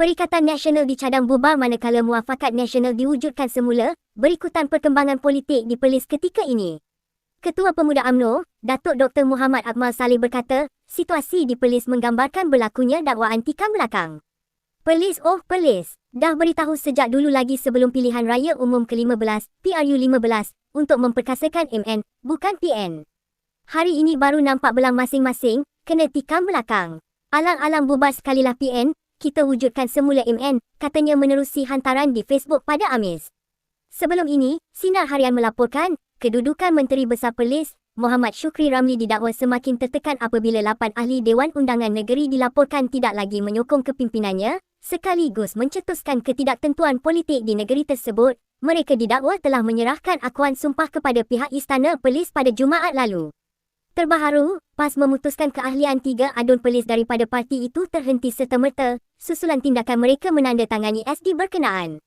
Perikatan Nasional dicadang bubar manakala muafakat nasional diwujudkan semula berikutan perkembangan politik di Perlis ketika ini. Ketua Pemuda AMNO, Datuk Dr. Muhammad Akmal Saleh berkata, situasi di Perlis menggambarkan berlakunya dakwaan tikam belakang. Perlis oh Perlis, dah beritahu sejak dulu lagi sebelum pilihan raya umum ke-15, PRU 15, untuk memperkasakan MN, bukan PN. Hari ini baru nampak belang masing-masing, kena tikam belakang. Alang-alang bubar sekalilah PN, kita wujudkan semula MN, katanya menerusi hantaran di Facebook pada Amis. Sebelum ini, Sinar Harian melaporkan, kedudukan Menteri Besar Perlis, Muhammad Syukri Ramli didakwa semakin tertekan apabila lapan ahli Dewan Undangan Negeri dilaporkan tidak lagi menyokong kepimpinannya, sekaligus mencetuskan ketidaktentuan politik di negeri tersebut. Mereka didakwa telah menyerahkan akuan sumpah kepada pihak Istana Perlis pada Jumaat lalu. Terbaharu, PAS memutuskan keahlian tiga adun polis daripada parti itu terhenti serta-merta susulan tindakan mereka menandatangani SD berkenaan.